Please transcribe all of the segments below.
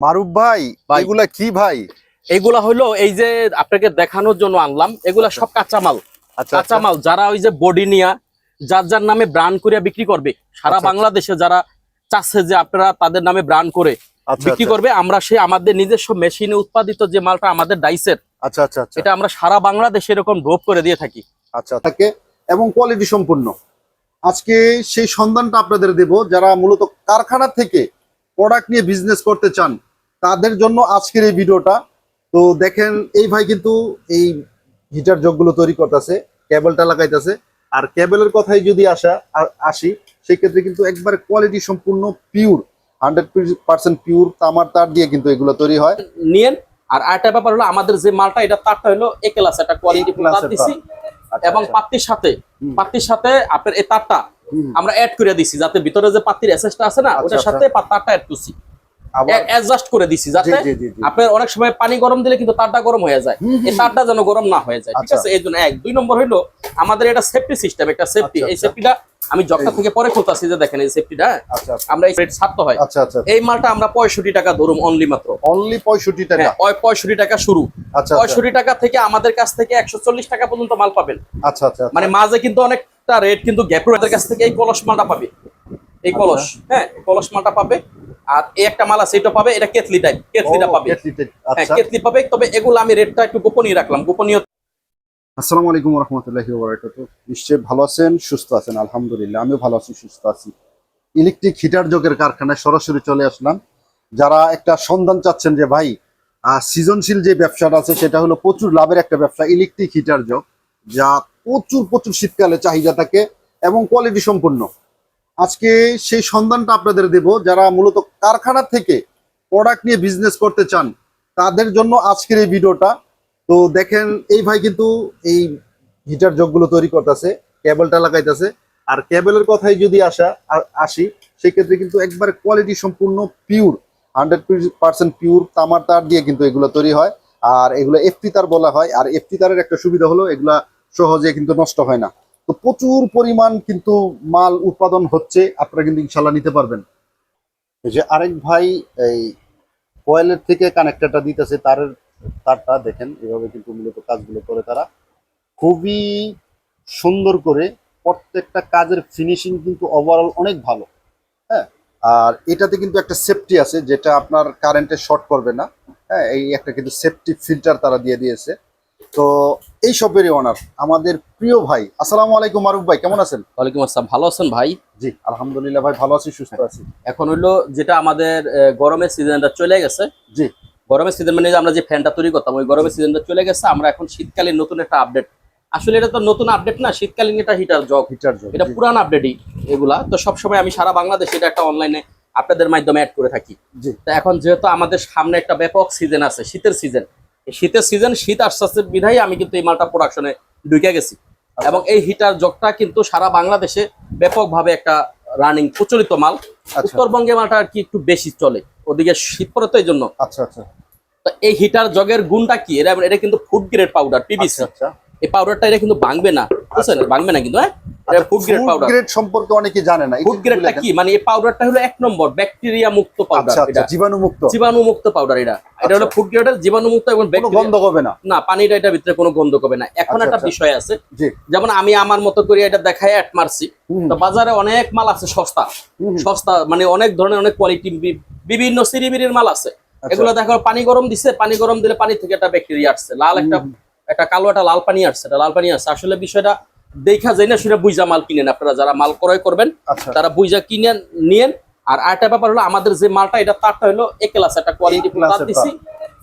মারুফ ভাই। এগুলা কি ভাই? এগুলা হলো এই যে আপনাকে দেখানোর জন্য আনলাম এগুলা সব কাঁচামাল। আচ্ছা আচ্ছা। কাঁচামাল যারা ওই যে বডি নিয়া যার যার নামে ব্রান্ড করে বিক্রি করবে সারা আচ্ছা, বাংলাদেশে যারা চাচ্ছে যে আপনারা তাদের নামে ব্রান্ড করে বিক্রি করবে আমরা সেই আমাদের নিজস্ব মেশিনে উৎপাদিত যে মালটা আমাদের ডাইসের আচ্ছা আচ্ছা আচ্ছা। এটা আমরা সারা বাংলাদেশে এরকম ড্রপ করে দিয়ে থাকি। আচ্ছা থাকে এবং কোয়ালিটি সম্পূর্ণ। আজকে সেই সন্ধানটা আপনাদের দেব যারা মূলত কারখানা থেকে প্রোডাক্ট নিয়ে বিজনেস করতে চান তাদের জন্য আজকের এই ভিডিওটা তো দেখেন এই ভাই কিন্তু এই হিটার জগগুলো তৈরি করতেছে কেবলটা লাগাইতেছে আর কেবলের কথাই যদি আসা আসি সেক্ষেত্রে কিন্তু একবারে কোয়ালিটি সম্পূর্ণ পিওর হান্ড্রেড পার্সেন্ট পিওর তামার তার দিয়ে কিন্তু এগুলো তৈরি হয় নিয়েন আর আরেকটা ব্যাপার হলো আমাদের যে মালটা এটা তারটা হলো এ ক্লাস একটা কোয়ালিটি দিছি আচ্ছা, এবং আচ্ছা। পাত্তির সাথে। পাত্তির সাথে আপনার এই তারটা আমরা অ্যাড করে দিছি যাতে ভিতরে যে পাত্তির এসএসটা আছে না আচ্ছা, ওটার। সাথে তারটা অ্যাড করছি অ্যাডজাস্ট করে দিছি যাতে। আপনার অনেক সময় পানি গরম দিলে কিন্তু তারটা গরম হয়ে যায়। এই তারটা যেন গরম না হয়ে যায় ঠিক আচ্ছা। আছে? এই জন্য এক। দুই নম্বর হইল আমাদের এটা সেফটি সিস্টেম একটা সেফটি আচ্ছা, এই আচ্ছা। সেফটিটা আমি জগটা থেকে পরে খুলতাছি যে দেখেন এই সেফটিটা আচ্ছা আচ্ছা। আমরা এই রেট ছাড়তে হয়। আচ্ছা আচ্ছা এই মালটা আমরা পঁয়ষট্টি টাকা ধরুম অনলি মাত্র। অনলি পঁয়ষট্টি টাকা। হ্যাঁ ওই পঁয়ষট্টি টাকা শুরু। আচ্ছা আচ্ছা। পঁয়ষট্টি টাকা থেকে আমাদের কাছ থেকে একশো চল্লিশ টাকা পর্যন্ত মাল পাবেন। আচ্ছা আচ্ছা মানে মাঝে কিন্তু অনেকটা রেট কিন্তু গ্যাপ আমাদের কাছ থেকে এই কলস মালটা পাবে। এই আচ্ছা। কলস হ্যাঁ কলস মালটা পাবে। আর এই একটা মাল আছে এটা পাবে এটা কেতলি টাইপ কেতলিটা পাবে। হ্যাঁ আচ্ছা। কেতলি পাবে তবে এগুলো আমি রেটটা একটু গোপনীয় রাখলাম গোপনীয় আসসালামু আলাইকুম রহমতুল্লাহি নিশ্চয়ই ভালো আছেন সুস্থ আছেন আলহামদুলিল্লাহ আমিও ভালো আছি সুস্থ আছি। ইলেকট্রিক হিটার যোগের কারখানায় সরাসরি চলে আসলাম। যারা একটা সন্ধান চাচ্ছেন যে ভাই সৃজনশীল যে ব্যবসাটা আছে সেটা হলো প্রচুর লাভের একটা ব্যবসা ইলেকট্রিক হিটার যোগ যা প্রচুর প্রচুর শীতকালে চাহিদা থাকে এবং কোয়ালিটি সম্পূর্ণ আজকে সেই সন্ধানটা আপনাদের দেব। যারা মূলত কারখানা থেকে প্রোডাক্ট নিয়ে বিজনেস করতে চান, তাদের জন্য আজকের এই ভিডিওটা। তো দেখেন, এই ভাই কিন্তু এই হিটার জগগুলো তৈরি করতেছে কেবলটা লাগাইতেছে। আর কেবলের কথাই যদি আসা আসি, সেক্ষেত্রে কিন্তু একবারে কোয়ালিটি সম্পূর্ণ পিওর হান্ড্রেড পার্সেন্ট পিওর তামার তার দিয়ে কিন্তু এগুলো তৈরি হয়। আর এগুলো এফটি তার বলা হয়। আর এফটি তারের একটা সুবিধা হলো, এগুলা সহজে কিন্তু নষ্ট হয় না। তো প্রচুর পরিমাণ কিন্তু মাল উৎপাদন হচ্ছে, আপনারা কিন্তু ইনশাল্লাহ নিতে পারবেন। যে আরেক ভাই এই কয়েলের থেকে কানেক্টরটা দিতেছে তারের তারটা দেখেন, এভাবে কিন্তু মূলত কাজগুলো করে তারা। খুবই সুন্দর করে প্রত্যেকটা কাজের ফিনিশিং কিন্তু ওভারঅল অনেক ভালো হ্যাঁ? আর এটাতে কিন্তু একটা সেফটি আছে, যেটা আপনার কারেন্টে শর্ট করবে না হ্যাঁ? এই একটা কিন্তু সেফটি ফিল্টার তারা দিয়ে দিয়েছে। তো এই সবেরই অনার আমাদের প্রিয় ভাই। আসসালামু আলাইকুম মারুফ ভাই কেমন আছেন? ওয়ালাইকুম আসসালাম ভালো আছেন ভাই? জি আলহামদুলিল্লাহ ভাই ভালো আছি সুস্থ আছি। এখন হইল যেটা আমাদের গরমের সিজনটা চলে গেছে। জি। গরমের সিজন মানে আমরা যে ফ্যানটা তৈরি করতাম ওই গরমের সিজনটা চলে গেছে আমরা এখন শীতকালীন নতুন একটা আপডেট আসলে এটা তো নতুন আপডেট না শীতকালীন এটা হিটার জগ হিটার জগ এটা পুরান আপডেটই এগুলা। তো সবসময় আমি সারা বাংলাদেশে এটা একটা অনলাইনে আপনাদের মাধ্যমে অ্যাড করে থাকি। জি। তো এখন যেহেতু আমাদের সামনে একটা ব্যাপক সিজন আছে শীতের সিজন শীতের সিজন শীত আস্তে আস্তে বিধায় আমি কিন্তু এই মালটা প্রোডাকশনে ঢুকে গেছি। এবং এই হিটার জগটা কিন্তু সারা বাংলাদেশে ব্যাপকভাবে একটা রানিং প্রচলিত মাল। আচ্ছা। উত্তরবঙ্গে মালটা আর কি একটু বেশি চলে। ওদিকে শীত পরে তো এই জন্য। আচ্ছা আচ্ছা। তো এই হিটার জগের গুণটা কি? এটা এটা কিন্তু ফুড গ্রেড পাউডার পিবিসি এই পাউডারটা এটা কিন্তু ভাঙবে না বুঝছেন? ভাঙবে না কিন্তু হ্যাঁ? ফুড গ্রেড পাউডার গ্রেড সম্পর্কে অনেকে জানে না ফুড গ্রেডটা কি? মানে এই পাউডারটা হলো এক নম্বর ব্যাকটেরিয়া মুক্ত পাউডার আচ্ছা এটা আচ্ছা জীবাণু মুক্ত জীবাণু মুক্ত পাউডার এটা। এটা হলো আচ্ছা। ফুড গ্রেডের জীবাণু মুক্ত এবং ব্যাকটেরিয়া গন্ধ হবে না। না পানিটা এটা ভিতরে কোনো গন্ধ করবে না। এখন আচ্ছা, একটা আচ্ছা। বিষয় আছে। যেমন আমি আমার মতো করে এটা দেখায় অ্যাড মারছি তো বাজারে অনেক মাল আছে সস্তা। সস্তা মানে অনেক ধরনের অনেক কোয়ালিটি বিভিন্ন সিরিমিরির মাল আছে। আচ্ছা। এগুলো দেখো পানি গরম দিছে পানি গরম দিলে পানি থেকে একটা ব্যাকটেরিয়া আসছে। লাল একটা একটা কালো একটা লাল পানি আসছে এটা লাল পানি আসছে আসলে বিষয়টা দেখা যায় না সেটা বুঝা মাল কিনেন আপনারা যারা মাল ক্রয় করবেন আচ্ছা তারা বুঝা কিনে নিয়েন আর আরেকটা ব্যাপার হলো আমাদের যে মালটা এটা তারটা হলো এ ক্লাস একটা কোয়ালিটি তার দিছি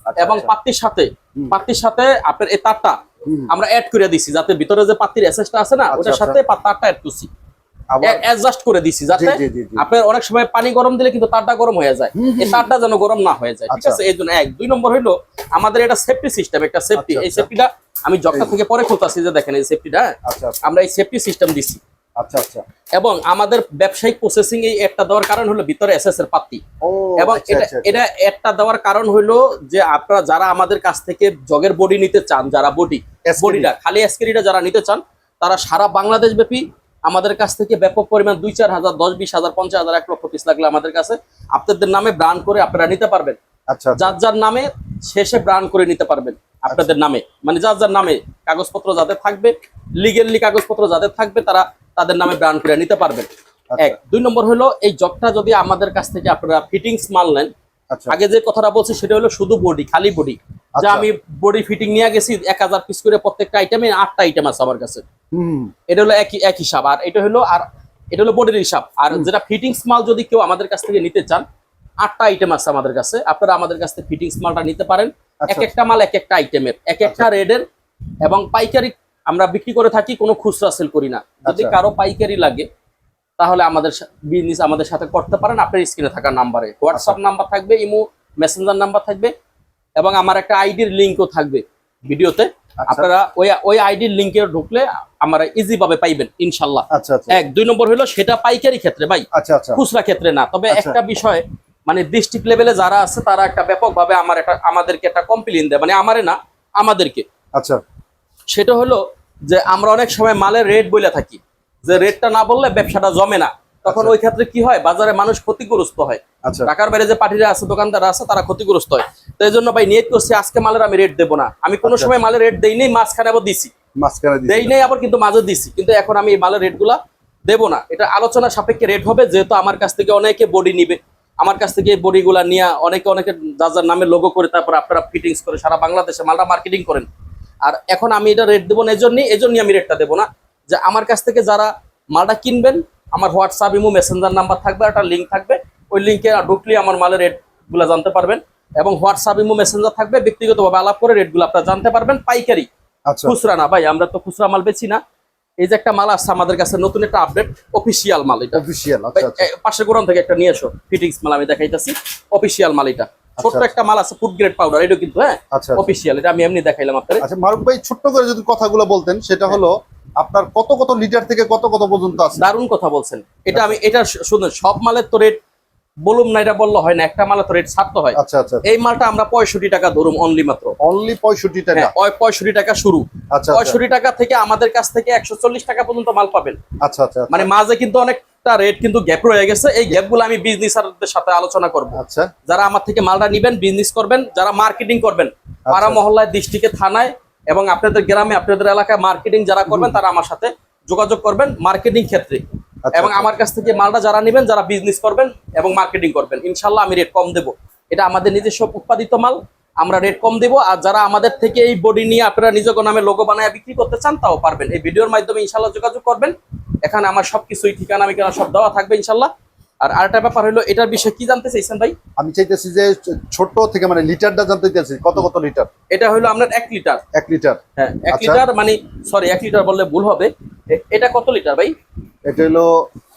আচ্ছা, এবং আচ্ছা। পাত্তির সাথে। পাত্তির সাথে আপনার এই তারটা আমরা অ্যাড করে দিছি যাতে ভিতরে যে পাত্তির এসেসটা আছে না ওটার। সাথে তারটা অ্যাড করছি অ্যাডজাস্ট করে দিছি যাতে। আপনার অনেক সময় পানি গরম দিলে কিন্তু তারটা গরম হয়ে যায়। এই তারটা যেন গরম না হয়ে যায় ঠিক আচ্ছা। আছে? এই জন্য এক। দুই নম্বর হইল আমাদের এটা সেফটি সিস্টেম একটা সেফটি আচ্ছা, এই আচ্ছা। সেফটিটা আমি জগটা থেকে পরে খুলতাছি যে দেখেন এই সেফটিটা আচ্ছা আচ্ছা। আমরা এই সেফটি সিস্টেম দিছি। আচ্ছা আচ্ছা। এবং আমাদের ব্যবসায়িক প্রসেসিং এই একটা দেওয়ার কারণ হলো ভিতরে এসএস এর পাত্তি এবং আচ্ছা, এটা আচ্ছা, আচ্ছা। এটা একটা দেওয়ার কারণ হলো যে আপনারা যারা আমাদের কাছ থেকে জগের বডি নিতে চান যারা বডি বডিটা খালি এসকেরিটা যারা নিতে চান তারা সারা বাংলাদেশ ব্যাপী আমাদের কাছ থেকে ব্যাপক পরিমাণ দুই চার হাজার দশ বিশ হাজার পঞ্চাশ হাজার এক লক্ষ পিস লাগলে আমাদের কাছে আপনাদের নামে ব্রান্ড করে আপনারা নিতে পারবেন। আচ্ছা আচ্ছা। যার যার নামে শেষে ব্রান্ড করে নিতে পারবেন আপনাদের নামে। মানে যার যার নামে কাগজপত্র যাদের থাকবে লিগেলি কাগজপত্র যাদের থাকবে তারা তাদের নামে ব্রান্ড করে নিতে পারবেন। আচ্ছা। এক। দুই নম্বর হলো এই জগটা যদি আমাদের কাছ থেকে আপনারা ফিটিংস মাল নেন আচ্ছা। আগে যে কথাটা বলছি সেটা হলো শুধু বডি খালি বডি যে আচ্ছা। আমি বডি ফিটিং নিয়ে গেছি এক হাজার পিস করে প্রত্যেকটা আইটেমে আটটা আইটেম আছে আমার কাছে। এটা হলো একই এক হিসাব। আর এটা হলো আর এটা হলো বডির হিসাব। আর যেটা ফিটিংস মাল যদি কেউ আমাদের কাছ থেকে নিতে চান আটটা আইটেম আছে আমাদের কাছে। আপনারা আমাদের কাছ থেকে ফিটিংস মালটা নিতে পারেন। এক আচ্ছা। একটা মাল এক একটা আইটেমের এক একটা রেডের এবং পাইকারি আমরা বিক্রি করে থাকি কোনো খুচরা সেল করি না। যদি আচ্ছা। কারও পাইকারি লাগে তাহলে আমাদের বিজনেস আমাদের সাথে করতে পারেন। আপনার স্ক্রিনে থাকা নাম্বারে হোয়াটসঅ্যাপ আচ্ছা। নাম্বার থাকবে ইমো মেসেঞ্জার নাম্বার থাকবে। এবং আমার একটা আইডির লিঙ্কও থাকবে ভিডিওতে। আচ্ছা। আপনারা ওই ওই আইডির লিঙ্কে ঢুকলে আমরা ইজি ভাবে পাইবেন ইনশাল্লাহ। আচ্ছা আচ্ছা। এক দুই নম্বর হলো সেটা পাইকারি ক্ষেত্রে ভাই। খুচরা ক্ষেত্রে না। তবে। একটা বিষয় মানে ডিস্ট্রিক্ট লেভেলে যারা আছে তারা একটা ব্যাপকভাবে আমার একটা আমাদেরকে একটা কমপ্লেন দেয়। মানে আমারে না আমাদেরকে। আচ্ছা। সেটা হলো যে আমরা অনেক সময় মালের রেট বলে থাকি। যে রেটটা না বললে ব্যবসাটা জমে না। তখন আচ্ছা। ওই ক্ষেত্রে কি হয়? বাজারে মানুষ ক্ষতিগ্রস্ত হয়। আচ্ছা। ঢাকার বাইরে যে পার্টিরা আছে দোকানদার আছে তারা ক্ষতিগ্রস্ত হয়। তো এই জন্য ভাই নিয়ত করছি আজকে মালের আমি রেট দেবো না। আমি কোনো আচ্ছা। সময় মালের রেট দেই নেই মাঝখানে আবার দিছি। দেই নেই আবার কিন্তু মাঝে দিছি। কিন্তু এখন আমি এই মালের রেটগুলা দেবো না। এটা আলোচনা সাপেক্ষে রেট হবে যেহেতু আমার কাছ থেকে অনেকে বডি নিবে। আমার কাছ থেকে এই বডিগুলা নিয়ে অনেকে অনেকে যার নামে লোগো করে তারপর আপনারা ফিটিংস করে সারা বাংলাদেশে মালটা মার্কেটিং করেন। আর এখন আমি এটা রেট দেবো না এজন্যই এজন্যই আমি রেটটা দেবো না। যে আমার কাছ থেকে যারা মালটা কিনবেন আমার হোয়াটসঅ্যাপ ইমো মেসেঞ্জার নাম্বার থাকবে একটা লিঙ্ক থাকবে। ওই লিঙ্কে ঢুকলে আমার মালের রেটগুলো জানতে পারবেন। এবং হোয়াটসঅ্যাপ ইমো মেসেঞ্জার থাকবে। ব্যক্তিগতভাবে আলাপ করে রেটগুলো আপনারা জানতে পারবেন। পাইকারি। আচ্ছা। খুচরা না ভাই আমরা তো খুচরা মাল বেচি না। এই যে একটা মাল আসছে আমাদের কাছে নতুন একটা আপডেট অফিসিয়াল মাল এটা। অফিসিয়াল আচ্ছা আচ্ছা। পাশের গোরাম থেকে একটা নিয়ে এসো। ফিটিংস মাল আমি দেখাইতেছি। অফিসিয়াল মাল এটা। ছোট্ট আচ্ছা। একটা মাল আছে ফুড গ্রেড পাউডার এটা কিন্তু হ্যাঁ? আচ্ছা অফিসিয়াল এটা আমি এমনি দেখাইলাম আপনাদের। আচ্ছা মারুফ ভাই ছোট্ট করে যদি কথাগুলো বলতেন সেটা হলো আপনার কত কত লিটার থেকে কত কত পর্যন্ত আছে? দারুণ কথা বলছেন। এটা আমি এটা শুনুন সব মালের তো রেট বলুম না এটা বললে হয় না একটা মালের তো রেট ছাড়তে হয়। আচ্ছা আচ্ছা এই মালটা আমরা পঁয়ষট্টি টাকা ধরুম অনলি মাত্র। অনলি পঁয়ষট্টি টাকা। হ্যাঁ পঁয়ষট্টি টাকা শুরু। আচ্ছা আচ্ছা। পঁয়ষট্টি টাকা থেকে আমাদের কাছ থেকে একশো চল্লিশ টাকা পর্যন্ত মাল পাবেন। আচ্ছা আচ্ছা মানে মাঝে কিন্তু অনেকটা রেট কিন্তু গ্যাপ রয়ে গেছে। এই গ্যাপগুলো আমি বিজনেসারদের সাথে আলোচনা করব। আচ্ছা। যারা আমার থেকে মালটা নিবেন বিজনেস করবেন যারা মার্কেটিং করবেন পাড়া মহল্লায় ডিস্ট্রিক্টে থানায় এবং আপনাদের গ্রামে আপনাদের এলাকায় মার্কেটিং যারা করবেন তারা আমার সাথে যোগাযোগ করবেন মার্কেটিং ক্ষেত্রে। আচ্ছা, এবং আমার কাছ থেকে মালটা যারা নেবেন যারা বিজনেস করবেন এবং মার্কেটিং করবেন ইনশাল্লাহ আমি রেট কম দেবো। এটা আমাদের নিজস্ব উৎপাদিত মাল আমরা রেট কম দেবো। আর যারা আমাদের থেকে এই বডি নিয়ে আপনারা নিজের নামে লোগো বানায় বিক্রি করতে চান তাও পারবেন। এই ভিডিওর মাধ্যমে ইনশাল্লাহ যোগাযোগ করবেন। এখানে আমার সবকিছুই ঠিকানা আমি সব দেওয়া থাকবে ইনশাল্লাহ। আর আরেকটা ব্যাপার হলো এটার বিষয়ে কি জানতে চাইছেন ভাই? আমি চাইতেছি যে ছোট থেকে মানে লিটারটা জানতে চাইছি কত কত লিটার? এটা হলো আপনার এক লিটার। এক লিটার। হ্যাঁ এক আচ্ছা। লিটার মানে সরি এক লিটার বললে ভুল হবে। এটা কত লিটার ভাই? এটা হলো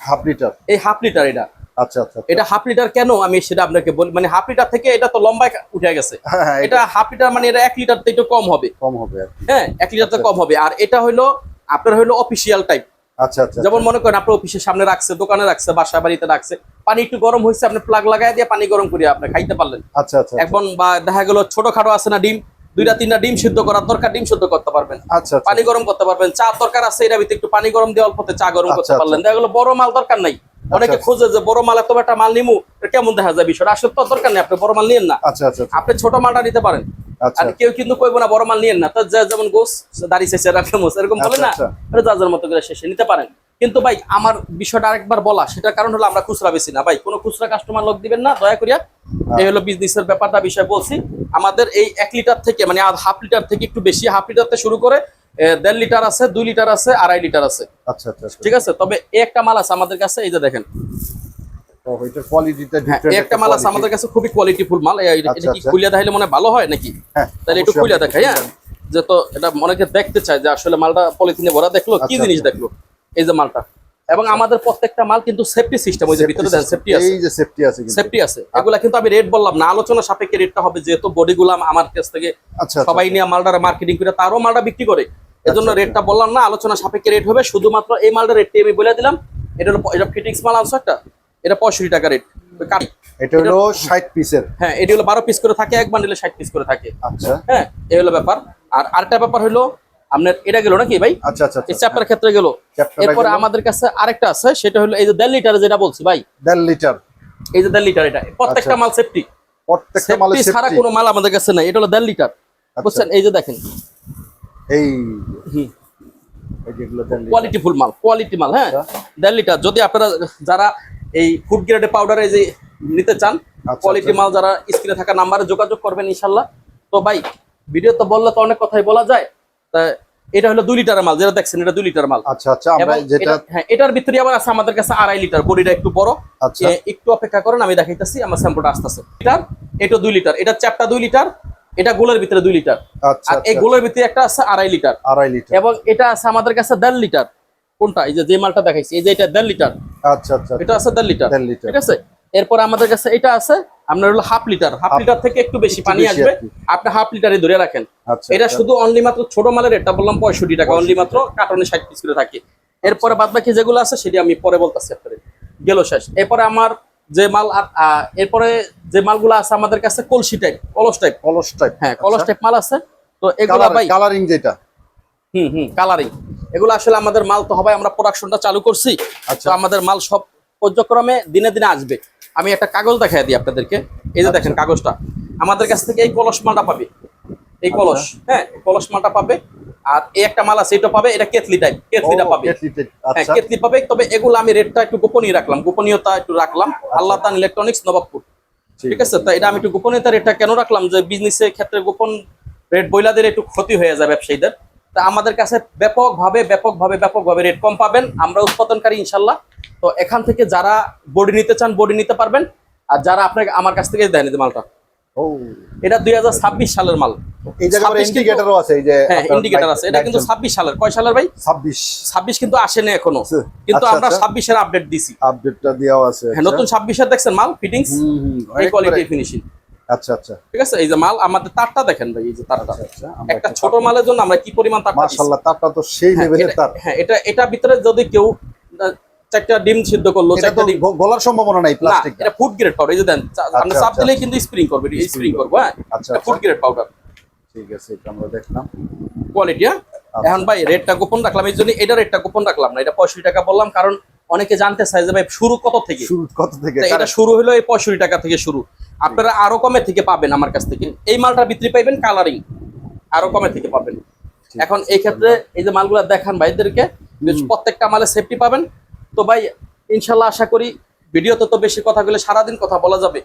হাফ লিটার। এই হাফ লিটার এটা। আচ্ছা আচ্ছা এটা হাফ লিটার কেন? আমি সেটা আপনাকে বলি মানে হাফ লিটার থেকে এটা তো লম্বায় উঠে গেছে। হ্যাঁ হ্যাঁ এটা হাফ লিটার মানে এটা এক লিটার একটু কম হবে। কম হবে হ্যাঁ এক লিটার তো আচ্ছা। কম হবে। আর এটা হলো আপনার হলো অফিসিয়াল টাইপ আচ্ছা আচ্ছা যেমন মনে করেন আপনার অফিসের সামনে রাখছে দোকানে রাখছে বাসা বাড়িতে রাখছে পানি একটু গরম হয়েছে আপনি প্লাগ লাগাই দিয়ে পানি গরম করে আপনি খাইতে পারলেন। আচ্ছা আচ্ছা এখন বা দেখা গেল ছোটখাটো আছে না ডিম দুইটা তিনটা ডিম সিদ্ধ করার দরকার ডিম সিদ্ধ করতে পারবেন। আচ্ছা আচ্ছা পানি গরম করতে পারবেন চা দরকার আছে এর ভিতরে একটু পানি গরম দিয়ে অল্পতে চা গরম করতে আচ্ছা, পারলেন দেখা গেলো বড় মাল দরকার নাই। অনেকে আচ্ছা। খোঁজে যে বড় মাল এত একটা মাল নিমু এটা কেমন দেখা যায় বিষয়টা? আসলে তো দরকার নেই আপনি বড় মাল নিয়েন না। আচ্ছা আচ্ছা আচ্ছা। আপনি ছোট মালটা নিতে পারেন। আচ্ছা আর কেউ কিন্তু কইবো না বড় মাল নিয়েন না। তো যেমন গোস দাড়ি শেষে ফেমস এরকম বলে না। আচ্ছা, এটা যার মতো করে শেষে নিতে পারেন। কিন্তু ভাই আমার বিষয়টা আরেকবার বলা সেটার কারণ হলো আমরা খুচরা বেশি না। ভাই কোনো খুচরা কাস্টমার লোক দিবেন না দয়া করিয়া। হ্যাঁ। এই হলো বিজনেসের ব্যাপারটা বিষয় বলছি। আমাদের এই এক লিটার থেকে মানে হাফ লিটার থেকে একটু বেশি হাফ লিটার থেকে শুরু করে দেড় লিটার আছে দুই লিটার আছে আড়াই লিটার আছে। আচ্ছা আচ্ছা আচ্ছা। ঠিক আছে? তবে একটা মাল আছে আমাদের কাছে এই যে দেখেন। ও এটার কোয়ালিটিটা হ্যাঁ একটা মাল আছে আমাদের কাছে খুবই কোয়ালিটিফুল মাল। এটা আচ্ছা, কি আচ্ছা। দেখাইলে মনে ভালো হয় নাকি? হ্যাঁ তাহলে একটু অবশ্যই দেখাই হ্যাঁ? যে তো এটা অনেকে দেখতে চায় যে আসলে মালটা পলিথিনে ভরা দেখল? কি আচ্ছা, জিনিস আচ্ছা। দেখল? এই যে মালটা। এবং আমাদের প্রত্যেকটা মাল কিন্তু সেফটি সিস্টেম ওই যে ভিতরে দেন সেফটি আছে। এই যে সেফটি আছে সেফটি আছে। এগুলা কিন্তু আমি রেট বললাম না। আলোচনা সাপেক্ষে রেটটা হবে যেহেতু বডিগুলা আমার কাছ থেকে আচ্ছা আচ্ছা সবাই নিয়ে মালটা মার্কেটিং করে তারও মালটা বিক্রি করে। এজন্য আচ্ছা। রেটটা বললাম না আলোচনা সাপেক্ষে রেট হবে। শুধুমাত্র এই মালটা রেটটি আমি বলে দিলাম। এটা হলো এটা ফিটিংস মাল একটা? এটা পঁয়ষট্টি টাকা রেট এটা হলো ষাট পিসের হ্যাঁ এটি হলো বারো পিস করে থাকে এক বান্ডিলে ষাট পিস করে থাকে। আচ্ছা। হ্যাঁ এই হলো ব্যাপার। আর আরেকটা ব্যাপার হলো আপনার এটা গেল নাকি ভাই? আচ্ছা আচ্ছা এই চ্যাপ্টার ক্ষেত্রে গেল। এরপরে আমাদের কাছে আরেকটা আছে সেটা হলো এই যে দেড় লিটার যেটা বলছি ভাই। দেড় লিটার এই যে দেড় লিটার এটা। প্রত্যেকটা আচ্ছা। মাল সেফটি প্রত্যেকটা মালে সেফটি ছাড়া কোনো মাল আমাদের কাছে নাই। এটা হলো দেড় লিটার বুঝছেন? এই যে দেখেন। এই কোয়ালিটি ফুল মাল কোয়ালিটি মাল হ্যাঁ? আচ্ছা। দেড় লিটার যদি আপনারা যারা এই ফুড গ্রেডের পাউডারে যে নিতে চান আচ্ছা, কোয়ালিটি আচ্ছা। মাল যারা স্ক্রিনে থাকা নাম্বারে যোগাযোগ করবেন ইনশাল্লাহ। তো ভাই ভিডিও তো বললে তো অনেক কথাই বলা যায়। তা এটা হলো দুই লিটার মাল যেটা দেখছেন এটা দুই লিটার মাল। আচ্ছা আচ্ছা আমরা যেটা হ্যাঁ এটার ভিতরে আবার আছে আমাদের কাছে আড়াই লিটার বডিটা একটু বড়। আচ্ছা। একটু অপেক্ষা করেন আমি দেখাইতেছি আমার স্যাম্পলটা আসতেছে। লিটার এটা দুই লিটার এটা চ্যাপটা দুই লিটার এটা গোলের ভিতরে দুই লিটার। আচ্ছা আর এই আচ্ছা। গোলের ভিতরে একটা আছে আড়াই লিটার। আড়াই লিটার। এবং এটা আছে আমাদের কাছে দেড় লিটার। কোনটা? এই যে যে মালটা দেখাইছি এই যে এটা দেড় লিটার। আচ্ছা আচ্ছা এটা আছে দেড় লিটার। দেড় লিটার। ঠিক আছে? এরপর আমাদের কাছে এটা আছে আপনার হলো হাফ লিটার। হাফ লিটার থেকে একটু বেশি পানি আসবে। আপনি হাফ লিটারে ধরে রাখেন। আচ্ছা এটা। শুধু অনলি মাত্র ছোট মালের রেটটা বললাম পঁয়ষট্টি টাকা অনলি মাত্র কার্টনে ষাট পিস করে থাকে। এরপরে বাদ বাকি যেগুলো আছে সেটি আমি পরে বলতেছি আপনাদের। গেল শেষ। এরপরে আমার যে মাল এরপরে যে মালগুলো আছে আমাদের কাছে কলসি টাইপ কলস টাইপ কলস টাইপ হ্যাঁ কলস টাইপ মাল আছে। তো এগুলা ভাই কালারিং যেটা। হুম হুম। কালারিং এগুলো আসলে আমাদের মাল তো হবে আমরা প্রোডাকশনটা চালু করছি। আচ্ছা। আমাদের মাল সব পর্যক্রমে দিনে দিনে আসবে। আমি একটা কাগজ দেখাই দিই আপনাদেরকে। এই যে দেখেন কাগজটা। আমাদের কাছ থেকে এই কলস মালটা পাবে। এই কলস হ্যাঁ কলস মালটা পাবে। আর এই একটা মাল আছে এটা পাবে এটা কেতলি টাইপ কেতলিটা পাবে। হ্যাঁ আচ্ছা। কেতলি পাবে। তবে এগুলো আমি রেটটা একটু গোপনীয় রাখলাম। গোপনীয়তা একটু রাখলাম। আল্লাহ তান ইলেকট্রনিক্স নবাবপুর। ঠিক আছে? তো এটা আমি একটু গোপনীয়তা রেটটা কেন রাখলাম? যে বিজনেসের ক্ষেত্রে গোপন রেট বইলাদের একটু ক্ষতি হয়ে যায় ব্যবসায়ীদের। তা আমাদের কাছে ব্যাপকভাবে ব্যাপকভাবে ব্যাপকভাবে রেট কম পাবেন। আমরা উৎপাদনকারী ইনশাল্লাহ। তো এখান থেকে যারা বডি নিতে চান বডি নিতে পারবেন। আর যারা আপনাকে আমার কাছ থেকে দেয় নিতে মালটা। ও। এটা দুই হাজার ছাব্বিশ সালের মাল। এই জায়গায় 26 ইন্ডিকেটরও আছে এই যে হ্যাঁ ইন্ডিকেটর আছে। এটা কিন্তু ছাব্বিশ সালের। কয় সালের ভাই? 26 ছাব্বিশ কিন্তু আসেনি এখনও। আচ্ছা, কিন্তু আচ্ছা, আমরা আচ্ছা। ছাব্বিশের আপডেট দিছি। আপডেটটা দেওয়া আছে হ্যাঁ নতুন ছাব্বিশের দেখছেন মাল ফিটিংস এই কোয়ালিটি ফিনিশিং আচ্ছা আচ্ছা। ঠিক আছে? এই যে মাল আমাদের তারটা দেখেন ভাই এই যে তারটা। আচ্ছা আচ্ছা একটা ছোট মালের জন্য আমরা কি পরিমাণ মাশাআল্লাহ তারটা তো সেই লেভেলের তার। হ্যাঁ এটা এটা ভিতরে যদি কেউ চারটা ডিম সিদ্ধ করল এটা চারটা ডিম গলার সম্ভাবনা নাই প্লাস্টিক এটা ফুড গ্রেড পাউডার এই যে দেন আপনি আচ্ছা, চাপ। কিন্তু স্প্রিং করবে স্প্রিং করব হ্যাঁ? আচ্ছা ফুড গ্রেড পাউডার ঠিক আছে এটা আমরা দেখলাম। কোয়ালিটি হ্যাঁ। এখন ভাই রেটটা গোপন রাখলাম এই জন্য এটা রেটটা গোপন রাখলাম না এটা পঁয়ষট্টি টাকা বললাম কারণ অনেকে জানতে চায় যে ভাই শুরু কত থেকে? শুরু কত থেকে? এটা শুরু হলো এই পঁয়ষট্টি টাকা থেকে শুরু। আপনারা আরও কমে থেকে পাবেন আমার কাছ থেকে। এই মালটা বিক্রি পাইবেন কালারিং আরও কমে থেকে পাবেন। এখন এই ক্ষেত্রে এই যে মালগুলো দেখান ভাইদেরকে প্রত্যেকটা মালে সেফটি পাবেন। তো ভাই ইনশাল্লাহ আশা করি ভিডিওতে তো বেশি কথা বলে সারাদিন কথা বলা যাবে।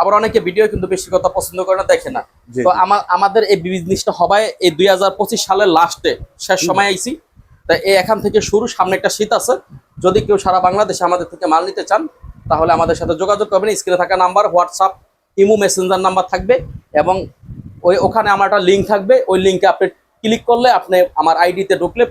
আবার অনেকে ভিডিও কিন্তু বেশি কথা পছন্দ করে না দেখে না। তো আমার আমাদের এই বিজনেসটা হবায় এই দুই হাজার পঁচিশ সালের লাস্টে শেষ সময় আইছি। তাই এই এখান থেকে শুরু সামনে একটা শীত আছে। যদি কেউ সারা বাংলাদেশে আমাদের থেকে মাল নিতে চান তাহলে আমাদের সাথে যোগাযোগ করবেন। স্ক্রিনে থাকা number WhatsApp imo messenger number থাকবে এবং ওই ওখানে আমার একটা লিঙ্ক থাকবে ওই লিঙ্কে আপনি ক্লিক করলে আপনি আমার আইডিতে ঢুকলে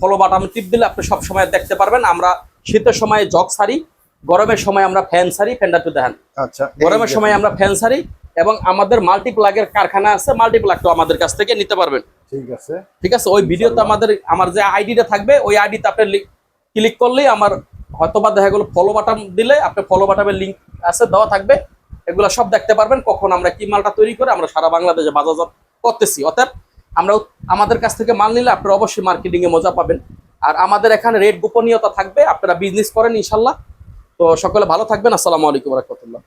ফলো বাটনে টিপ দিলে আপনি সব সময় দেখতে পারবেন। আমরা শীতের সময় জগ সারি গরমের সময় আমরা ফ্যান সারি ফ্যানটা একটু দেখেন। আচ্ছা গরমের সময় আমরা ফ্যান সারি এবং আমাদের মাল্টিপ্লাগের কারখানা আছে মাল্টিপ্লাগটা আমাদের কাছ থেকে নিতে পারবেন। ঠিক আছে। ঠিক আছে ওই ভিডিওতে আমাদের আমার যে আইডিটা থাকবে ওই আইডিতে আপনি ক্লিক করলেই আমার হয়তোবা দেখা গেলো ফলো বাটন দিলে আপনি ফলো বাটনের লিঙ্ক আছে দেওয়া থাকবে। এগুলো সব দেখতে পারবেন, কখন আমরা কি মালটা তৈরি করে আমরা সারা বাংলাদেশে বাজারজাত করতেছি। অর্থাৎ আমরা আমাদের কাছ থেকে মাল নিলে আপনারা অবশ্যই মার্কেটিং এ মজা পাবেন। আর আমাদের এখানে রেট গোপনীয়তা থাকবে, আপনারা বিজনেস করেন ইনশাল্লাহ। তো সকলে ভালো থাকবেন, আসসালামু আলাইকুম রহমতুল্লাহ।